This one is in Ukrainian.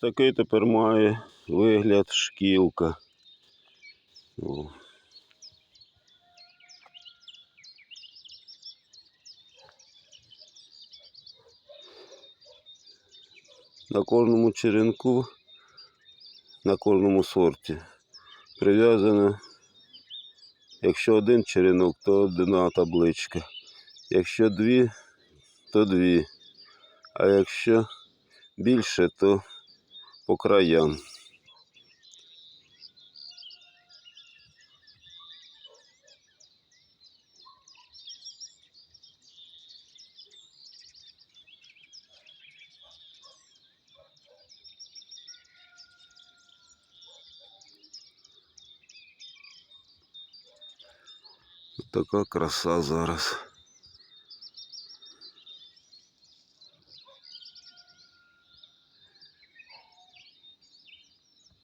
Такий тепер має вигляд шкілка. О. На кожному черенку, на кожному сорті прив'язано, якщо один черенок, то одна табличка. Якщо дві, то дві. А якщо більше, то по краям. Така краса зараз.